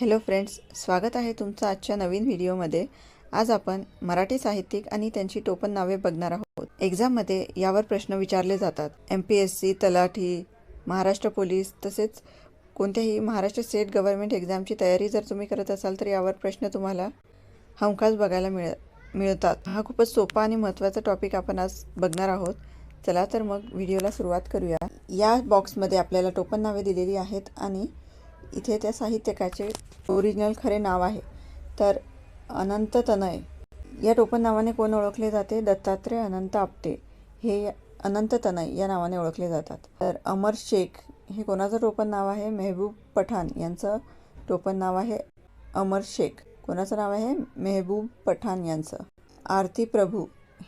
Hello friends स्वागत आहे तुमचं आजच्या नवीन व्हिडिओमध्ये. आज आपण मराठी साहित्यिक आणि त्यांची टोपण नावे बघणार आहोत. एक्झाममध्ये यावर प्रश्न विचारले जातात. एम पी एस सी तलाठी महाराष्ट्र पोलीस तसेच कोणत्याही महाराष्ट्र स्टेट गव्हर्नमेंट एक्झामची तयारी जर तुम्ही करत असाल तर यावर प्रश्न तुम्हाला हमखास बघायला मिळ मिळतात. हा खूपच सोपा आणि महत्त्वाचा टॉपिक आपण आज बघणार आहोत. चला तर मग व्हिडिओला सुरुवात करूया. या बॉक्समध्ये आपल्याला टोपण नावे दिलेली आहेत आणि इथे त्या साहित्यकाचे ओरिजिनल खरे नाव आहे. तर अनंत तनय. या टोपण नावाने कोण ओळखले जाते? दत्तात्रय अनंत आपटे. हे अनंत तनय या नावाने ओळखले जातात. तर अमर शेख हे कोणाचं टोपण नाव आहे? मेहबूब पठाण यांचं टोपण नाव आहे अमर शेख. कोणाचं नाव आहे? मेहबूब पठाण यांचं. आरती प्रभू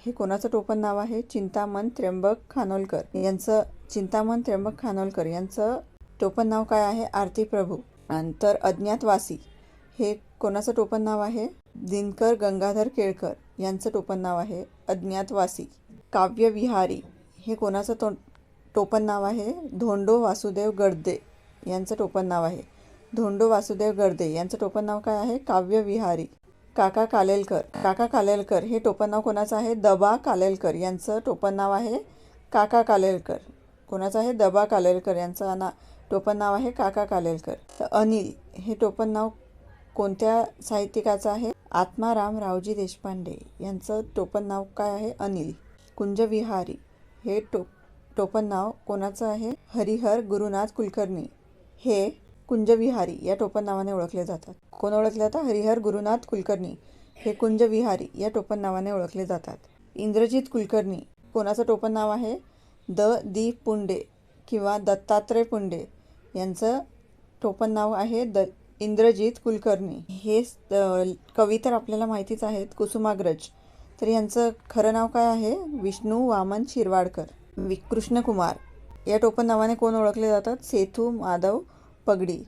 हे कोणाचं टोपण नाव आहे? चिंतामण त्र्यंबक खानोलकर यांचं चिंतामण त्र्यंबक खानोलकर यांचं टोपण नाव काय आहे? आरती प्रभू. नंतर अज्ञातवासी. हे कोणाचं टोपण नाव आहे? दिनकर गंगाधर केळकर यांचं टोपण नाव आहे. अज्ञातवासी. काव्यविहारी. हे कोणाचं तो टोपण नाव आहे? धोंडो वासुदेव गडदे यांचं टोपण नाव आहे. धोंडो वासुदेव गडदे यांचं टोपण नाव काय आहे? काव्यविहारी. काका कालेलकर. काका कालेलकर. हे टोपण नाव कोणाचं आहे? दबा कालेलकर यांचं टोपण नाव आहे. काका कालेलकर. कोणाचं आहे? दबा कालेलकर यांचं ना टोपण नाव आहे काका कालेलकर. तर अनिल हे टोपण नाव कोणत्या साहित्यिकाचं आहे? आत्माराम रावजी देशपांडे यांचं टोपण नाव काय आहे? अनिल कुंजविहारी हे टो टोपण नाव कोणाचं आहे? हरिहर गुरुनाथ कुलकर्णी हे कुंजविहारी या टोपण नावाने ओळखले जातात. कोण ओळखले जातात? हरिहर गुरुनाथ कुलकर्णी हे कुंजविहारी या टोपण नावाने ओळखले जातात. इंद्रजित कुलकर्णी कोणाचं टोपण नाव आहे? द. दी. पुंडे किंवा दत्तात्रय पुंडे यांचं टोपण नाव आहे द इंद्रजित कुलकर्णी. हे कवी तर आपल्याला माहितीच आहेत कुसुमाग्रज. तर यांचं खरं नाव काय आहे? विष्णू वामन शिरवाडकर. वि कृष्णकुमार. या टोपण नावाने कोण ओळखले जातात? सेतू माधव पगडी.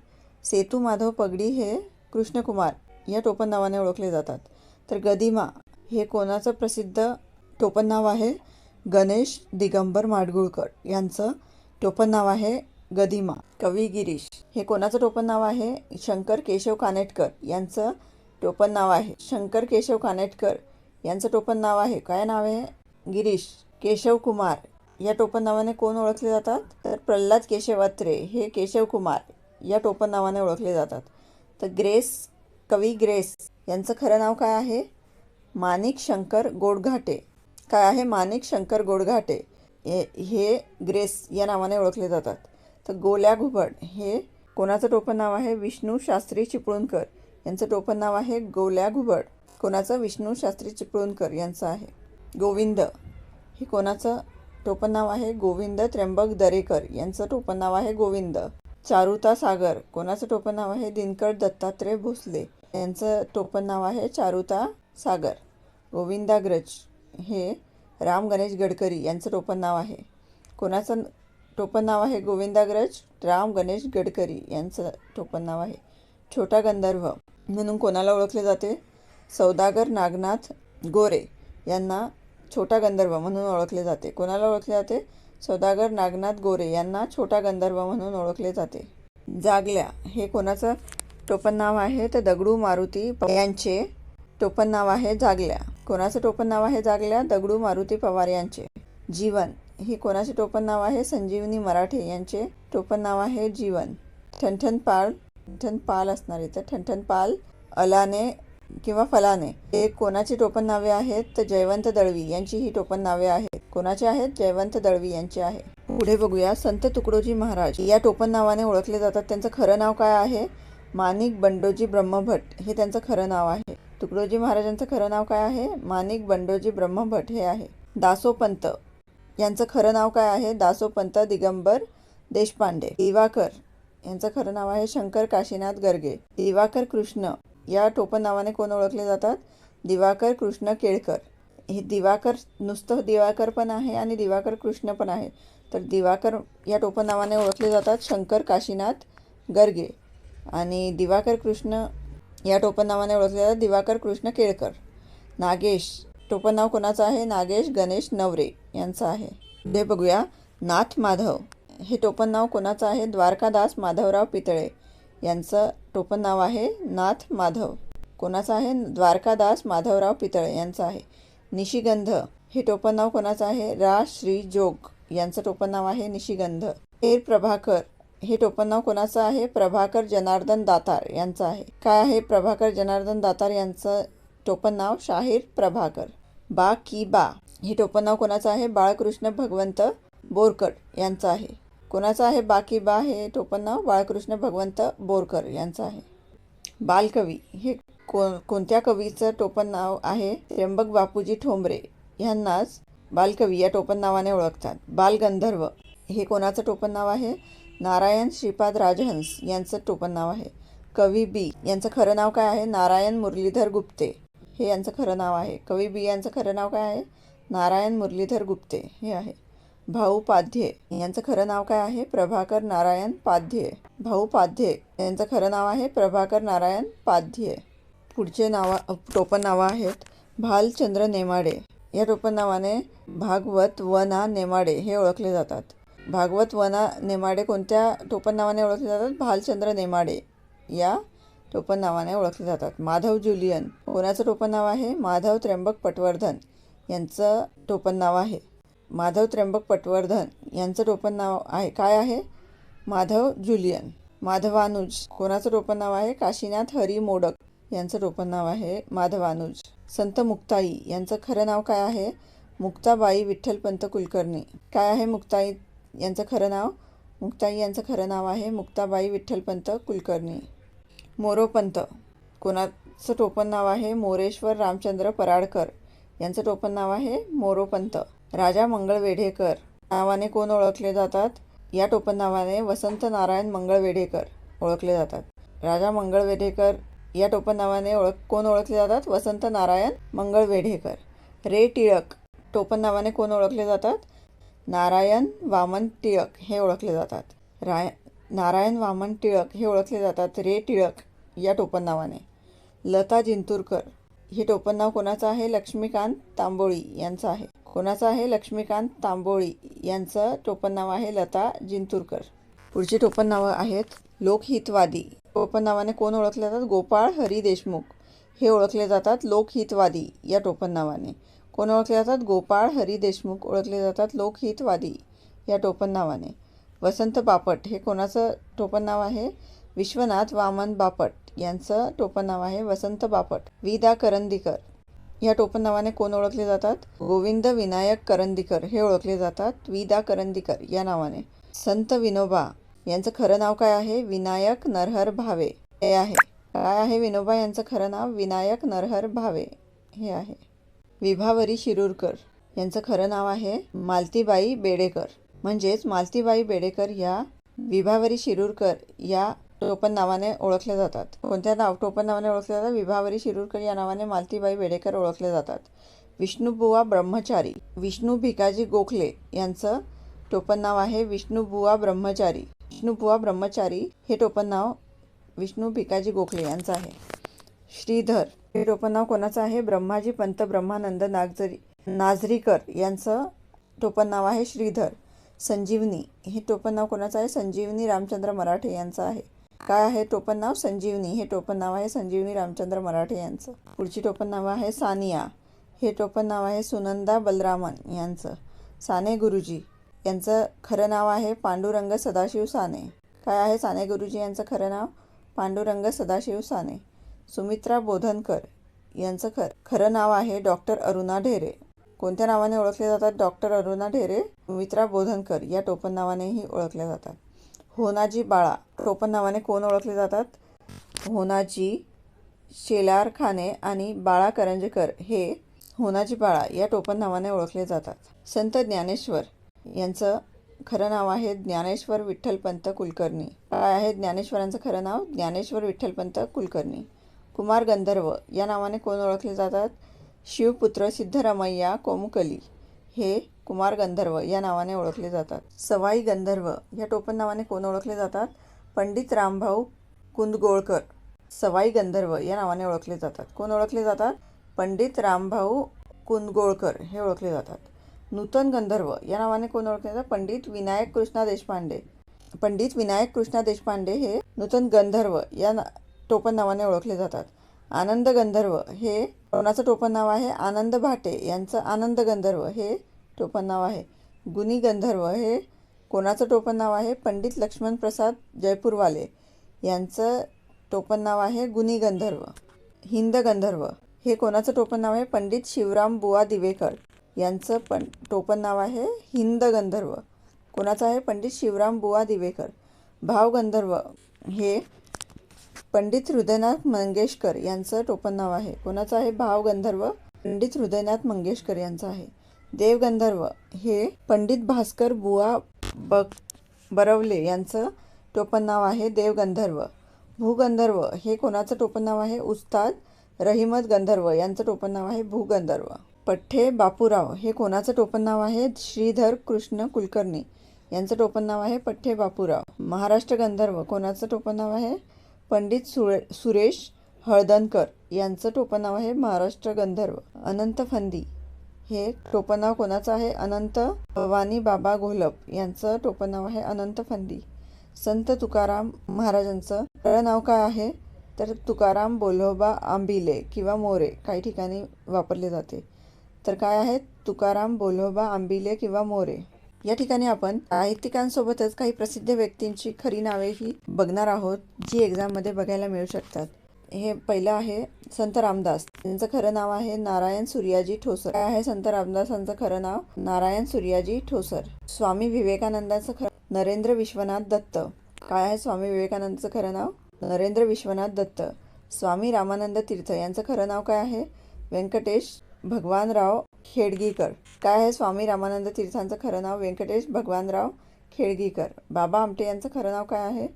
सेतू माधव पगडी हे कृष्णकुमार या टोपण नावाने ओळखले जातात. तर गदिमा हे कोणाचं प्रसिद्ध टोपण नाव आहे? गणेश दिगंबर माडगुळकर. यांचं टोपण नाव आहे गदिमा कवी गिरीश. हे कोणाचं टोपण नाव आहे? शंकर केशव कानेटकर यांचं टोपण नाव आहे. शंकर केशव कानेटकर यांचं टोपण नाव आहे. काय नाव आहे? गिरीश. केशव कुमार. या टोपण नावाने कोण ओळखले जातात? तर प्रल्हाद केशव अत्रे हे केशव कुमार या टोपण नावाने ओळखले जातात. तर ग्रेस कवी ग्रेस यांचं खरं नाव काय आहे? माणिक शंकर गोडघाटे. काय आहे माणिक शंकर गोडघाटे? हे हे ग्रेस या नावाने ओळखले जातात. तर गोल्या घुबड हे कोणाचं टोपण नाव आहे? विष्णू शास्त्री चिपळूणकर यांचं टोपण नाव आहे गोल्या घुबड कोणाचं? विष्णू शास्त्री चिपळूणकर यांचं आहे. गोविंद हे कोणाचं टोपण नाव आहे? गोविंद त्र्यंबक दरेकर यांचं टोपण नाव आहे गोविंद. चारुता सागर कोणाचं टोपण नाव आहे? दिनकर दत्तात्रय भोसले यांचं टोपण नाव आहे चारुता सागर. गोविंदाग्रज हे राम गणेश गडकरी यांचं टोपण नाव आहे. कोणाचं टोपण नाव आहे गोविंदाग्रज राम गणेश गडकरी यांचं टोपण नाव आहे. छोटा गंधर्व म्हणून कोणाला ओळखले जाते? सौदागर नागनाथ गोरे यांना छोटा गंधर्व म्हणून ओळखले जाते. कोणाला ओळखले जाते? सौदागर नागनाथ गोरे यांना छोटा गंधर्व म्हणून ओळखले जाते. जागल्या हे कोणाचं टोपण नाव आहे? तर दगडू मारुती यांचे टोपण नाव आहे जागल्या. कोणाचं टोपण नाव आहे जागल्या? दगडू मारुती पवार यांचे. जीवन हे कोणाचे टोपण नाव आहे? संजीवनी मराठे यांचे टोपण नाव आहे जीवन. ठणठण पाल ठणठण पाल असणार. इथं ठणठण पाल अलाने किंवा फलाने. हे कोणाची टोपण नावे आहेत? तर जयवंत दळवी यांची ही टोपण नावे आहेत. कोणाचे आहेत? जयवंत दळवी यांचे आहे. पुढे बघूया. संत तुकडोजी महाराज या टोपण नावाने ओळखले जातात. त्यांचं खरं नाव काय आहे? मानिक बंडोजी ब्रह्मभट हे त्यांचं खरं नाव आहे. तुकडोजी महाराजांचं खरं नाव काय आहे? मानिक बंडोजी ब्रह्मभट हे आहे. दासोपंत. यांचं खरं नाव काय आहे? दासोपंत दिगंबर देशपांडे. दिवाकर यांचं खरं नाव आहे शंकर काशीनाथ गर्गे. दिवाकर कृष्ण या टोपण नावाने कोण ओळखले जातात? दिवाकर कृष्ण केळकर. हे दिवाकर नुसतं दिवाकर पण आहे आणि दिवाकर कृष्ण पण आहे. तर दिवाकर या टोपण नावाने ओळखले जातात शंकर काशीनाथ गर्गे. आणि दिवाकर कृष्ण या टोपण नावाने ओळखले जातात दिवाकर कृष्ण केळकर. नागेश टोपण नाव कोणाचं आहे? नागेश गणेश नवरे यांचं आहे. पुढे बघूया. नाथ माधव. हे टोपण नाव कोणाचं आहे? द्वारकादास माधवराव पितळे यांचं टोपण नाव आहे. नाथ माधव. कोणाचं आहे? द्वारकादास माधवराव पितळे यांचं आहे. निशिगंध. हे टोपण नाव कोणाचं आहे? रा. श्री. जोग यांचं टोपण नाव आहे. निशिगंध. हेर प्रभाकर. हे टोपण नाव कोणाचं आहे? प्रभाकर जनार्दन दातार यांचं आहे. काय आहे? प्रभाकर जनार्दन दातार यांचं टोपण नाव शाहीर प्रभाकर. बा की बा. हे टोपण नाव कोणाचं आहे? बाळकृष्ण भगवंत बोरकर यांचं आहे. कोणाचं आहे बाकी बा हे टोपण नाव बाळकृष्ण भगवंत बोरकर यांचं आहे. बालकवी. हे को कोणत्या कवीचं टोपण नाव आहे? त्र्यंबक बापूजी ठोंबरे ह्यांनाच बालकवी या टोपण नावाने ओळखतात बालगंधर्व हे कोणाचं टोपण नाव आहे? नारायण श्रीपाद राजहंस यांचं टोपण नाव आहे. कवी बी. यांचं खरं नाव काय आहे? नारायण मुरलीधर गुप्ते. हे यांचं खरं नाव आहे. कवी बी यांचं खरं नाव काय आहे? नारायण मुरलीधर गुप्ते हे आहे. भाऊ पाध्ये यांचं खरं नाव काय आहे? प्रभाकर नारायण पाध्ये. भाऊ पाध्ये यांचं खरं नाव आहे? प्रभाकर नारायण पाध्ये. पुढचे नावा टोपण नावं आहेत. भालचंद्र नेमाडे. या टोपण नावाने भागवत वना नेमाडे हे ओळखले जातात. भागवत वना नेमाडे कोणत्या टोपण नावाने ओळखले जातात? भालचंद्र नेमाडे. या टोपण नावाने ओळखले जातात. माधव जुलियन. कोणाचं टोपण नाव आहे? माधव त्र्यंबक पटवर्धन यांचं टोपण नाव आहे. माधव त्र्यंबक पटवर्धन यांचं टोपण नाव आहे. काय आहे? माधव जुलियन. माधवानुज. कोणाचं टोपण नाव आहे? काशीनाथ हरी मोडक यांचं टोपण नाव आहे. माधवानुज. संत मुक्ताई यांचं खरं नाव काय आहे? मुक्ताबाई विठ्ठलपंत कुलकर्णी. काय आहे मुक्ताई यांचं खरं नाव? मुक्ताई यांचं खरं नाव आहे मुक्ताबाई विठ्ठलपंत कुलकर्णी. मोरोपंत. कोणाचं टोपण नाव आहे मोरेश्वर रामचंद्र पराडकर. यांचं टोपण नाव आहे मोरोपंत. राजा मंगळवेढेकर. नावाने कोण ओळखले जातात? या टोपण नावाने वसंत नारायण मंगळवेढेकर ओळखले जातात. राजा मंगळवेढेकर. या टोपण नावाने ओळख कोण ओळखले जातात? वसंत नारायण मंगळवेढेकर. रे टिळक. टोपण नावाने कोण ओळखले जातात? नारायण वामन टिळक हे ओळखले जातात. राय नारायण वामन टिळक हे ओळखले जातात रे टिळक या टोपण नावाने लता जिंतूरकर. हे टोपण नाव कोणाचं आहे? लक्ष्मीकांत तांबोळी यांचं आहे. कोणाचं आहे? लक्ष्मीकांत तांबोळी यांचं टोपण नाव आहे लता जिंतूरकर. पुढची टोपण नावं आहेत लोकहितवादी. टोपण नावाने कोण ओळखले जातात? गोपाळ हरी देशमुख. हे ओळखले जातात लोकहितवादी या टोपण नावाने कोण ओळखले जातात? गोपाळ हरी देशमुख ओळखले जातात लोकहितवादी या टोपण नावाने वसंत बापट हे कोणाचं टोपण नाव आहे? विश्वनाथ वामन बापट यांचं टोपण नाव आहे वसंत बापट. विदा करंदीकर. या टोपण नावाने कोण ओळखले जातात? गोविंद विनायक करंदीकर हे ओळखले जातात. विदा करंदीकर या नावाने. संत विनोबा यांचं खरं नाव काय आहे? विनायक नरहर भावे. हे आहे. काय आहे विनोबा यांचं खरं नाव? विनायक नरहर भावे. हे आहे. विभावरी शिरूरकर यांचं खरं नाव आहे मालतीबाई बेडेकर. म्हणजेच मालतीबाई बेडेकर या विभावरी शिरूरकर या टोपण नावाने ओळखल्या जातात. कोणत्या नाव टोपण नावाने ओळखल्या जातात? विभावरी शिरूरकर या नावाने मालतीबाई बेडेकर ओळखले जातात. विष्णुबुवा ब्रह्मचारी विष्णू भिकाजी गोखले यांचं टोपण नाव आहे विष्णुबुवा ब्रह्मचारी. विष्णुबुवा ब्रह्मचारी हे टोपण नाव विष्णू भिकाजी गोखले यांचं आहे. श्रीधर हे टोपण नाव कोणाचं आहे? ब्रह्माजी पंत ब्रह्मानंद नागजरी नाझरीकर यांचं टोपण नाव आहे श्रीधर. संजीवनी. हे टोपण नाव कोणाचं आहे? संजीवनी रामचंद्र मराठे यांचं आहे. काय आहे टोपण नाव? संजीवनी. हे टोपण नाव आहे संजीवनी रामचंद्र मराठे यांचं. पुढची टोपणनाव आहे सानिया. हे टोपण नाव आहे सुनंदा बलरामन यांचं. साने गुरुजी. यांचं खरं नाव आहे पांडुरंग सदाशिव साने. काय आहे साने गुरुजी यांचं खरं नाव? पांडुरंग सदाशिव साने. सुमित्रा बोधनकर यांचं खर खरं नाव आहे डॉक्टर अरुणा ढेरे. कोणत्या नावाने ओळखले जातात? डॉक्टर अरुणा ढेरे मित्रा बोधनकर या टोपण नावानेही ओळखल्या जातात. होनाजी बाळा टोपण नावाने कोण ओळखले जातात? होनाजी शेलार खाने आणि बाळा करंजकर हे होनाजी बाळा या टोपण नावाने ओळखले जातात. संत ज्ञानेश्वर यांचं खरं नाव आहे ज्ञानेश्वर विठ्ठलपंत कुलकर्णी. काय आहे ज्ञानेश्वरांचं खरं नाव? ज्ञानेश्वर विठ्ठलपंत कुलकर्णी. कुमार गंधर्व या नावाने कोण ओळखले जातात? शिवपुत्र सिद्धरामय्या कोमुकली हे कुमार गंधर्व या नावाने ओळखले जातात. सवाई गंधर्व या टोपण नावाने कोण ओळखले जातात? पंडित रामभाऊ कुंदगोळकर. सवाई गंधर्व या नावाने ओळखले जातात. कोण ओळखले जातात? पंडित रामभाऊ कुंदगोळकर हे ओळखले जातात. नूतन गंधर्व या नावाने कोण ओळखले जातात? पंडित विनायक कृष्णा देशपांडे. पंडित विनायक कृष्णा देशपांडे हे नूतन गंधर्व या ना टोपण नावाने ओळखले जातात. आनंद गंधर्व हे कोणाचं टोपण नाव आहे? आनंद भाटे यांचं आनंद गंधर्व हे टोपण नाव आहे. गुणी गंधर्व हे कोणाचं टोपण नाव आहे? पंडित लक्ष्मण प्रसाद जयपूरवाले यांचं टोपण नाव आहे गुणी गंधर्व. हिंद गंधर्व हे कोणाचं टोपण नाव आहे? पंडित शिवराम बुवा दिवेकर यांचं पण टोपण नाव आहे हिंद गंधर्व. कोणाचं आहे? पंडित शिवराम बुवा दिवेकर. भाव गंधर्व हे पंडित हृदयनाथ मंगेशकर यांचं टोपण नाव आहे. कोणाचं आहे? भाव गंधर्व. पंडित हृदयनाथ मंगेशकर यांचं आहे. देवगंधर्व हे पंडित भास्कर बुवा ब बरवले यांचं टोपण नाव आहे. देवगंधर्व भूगंधर्व हे कोणाचं टोपण नाव आहे? उस्ताद रहिमत गंधर्व यांचं टोपण नाव आहे. भूगंधर्व पठ्ठे बापूराव हे कोणाचं टोपण नाव आहे? श्रीधर कृष्ण कुलकर्णी यांचं टोपण नाव आहे. पठ्ठे बापूराव. महाराष्ट्र गंधर्व कोणाचं टोपण नाव आहे? पंडित सुरे सुरेश हळदणकर यांचं टोपनाव आहे महाराष्ट्र गंधर्व. अनंत फंदी. हे टोपनाव कोणाचं आहे? अनंत भवानी बाबा घोलप यांचं टोपनाव आहे अनंत फंदी. संत तुकाराम महाराजांचं नाव काय आहे? तर तुकाराम बोल्होबा आंबिले किंवा मोरे काही ठिकाणी वापरले जाते. तर काय आहे तुकाराम बोलोबा आंबिले किंवा मोरे. या ठिकाणी आपण साहित्यिकांसोबतच काही प्रसिद्ध व्यक्तींची खरी नावेही बघणार आहोत जी एक्झाममध्ये बघायला मिळू शकतात. हे पहिलं आहे संत रामदास. त्यांचं खरं नाव आहे नारायण सूर्याजी ठोसर. काय आहे संत रामदासांचं खरं नाव? नारायण सूर्याजी ठोसर. स्वामी विवेकानंदाचं खरं नरेंद्र विश्वनाथ दत्त. काय आहे स्वामी विवेकानंदचं खरं नाव? नरेंद्र विश्वनाथ दत्त. स्वामी रामानंद तीर्थ. यांचं खरं नाव काय आहे? व्यंकटेश भगवानराव खेडगीकर. काय आहे स्वामी रामानंद तीर्थांचं खरं नाव? व्यंकटेश भगवानराव खेडगीकर. बाबा आमटे यांचं खरं नाव काय आहे?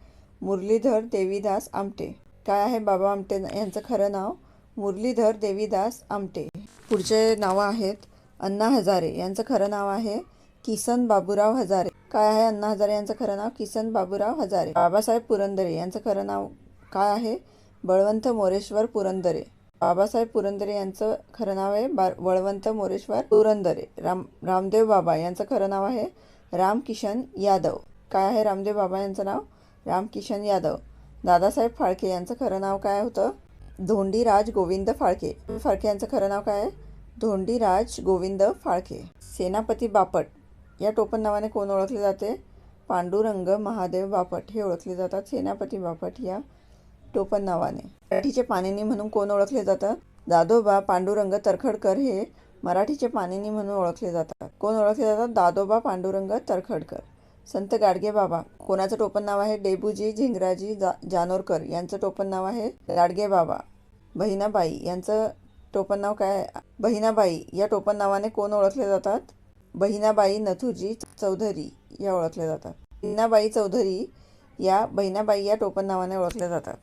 मुरलीधर देवीदास आमटे. काय आहे बाबा आमटे यांचं खरं नाव? मुरलीधर देवीदास आमटे. पुढचे नावं आहेत अण्णा हजारे यांचं खरं नाव आहे किसन बाबूराव हजारे. काय आहे अण्णा हजारे यांचं खरं नाव? किसन बाबूराव हजारे. बाबासाहेब पुरंदरे यांचं खरं नाव काय आहे? बळवंत मोरेश्वर पुरंदरे. बाबासाहेब पुरंदरे यांचं खरं नाव आहे बा बळवंत मोरेश्वर पुरंदरे. राम रामदेव बाबा यांचं खरं नाव आहे रामकिशन यादव. काय आहे रामदेव बाबा यांचं नाव? रामकिशन यादव. दादासाहेब फाळके यांचं खरं नाव काय होतं? धोंडीराज गोविंद फाळके. फाळके यांचं खरं नाव काय आहे? धोंडीराज गोविंद फाळके. सेनापती बापट. या टोपण नावाने कोण ओळखले जाते? पांडुरंग महादेव बापट हे ओळखले जातात. सेनापती बापट या टोपण नावाने मराठीचे पाणिनी म्हणून कोण ओळखले जातात? दादोबा पांडुरंग तरखडकर हे मराठीचे पाणिनी म्हणून ओळखले जातात. कोण ओळखले जातात? दादोबा पांडुरंग तरखडकर. संत गाडगे बाबा. कोणाचं टोपण नाव आहे? डेबूजी झिंगराजी जा जानोरकर यांचं टोपण नाव आहे गाडगे बाबा. बहिणाबाई यांचं टोपण नाव काय? बहिणाबाई या टोपण नावाने कोण ओळखले जातात? बहिणाबाई नथुजी चौधरी या ओळखल्या जातात. बहिणाबाई चौधरी या बहिणाबाई या टोपण नावाने ओळखल्या जातात.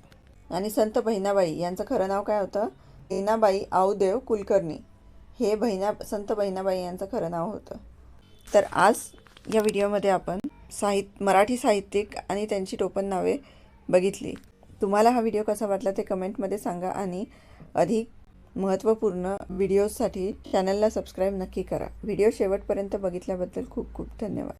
आणि संत बहिणाबाई यांचं खरं नाव काय होतं? बहिणाबाई आऊदेव कुलकर्णी. हे बहिणा संत बहिणाबाई यांचं खरं नाव होतं. तर आज या व्हिडिओमध्ये आपण साहित्य मराठी साहित्यिक आणि त्यांची टोपण नावे बघितली. तुम्हाला हा व्हिडिओ कसा वाटला ते कमेंटमध्ये सांगा आणि अधिक महत्त्वपूर्ण व्हिडिओजसाठी चॅनलला सबस्क्राईब नक्की करा. व्हिडिओ शेवटपर्यंत बघितल्याबद्दल खूप खूप धन्यवाद.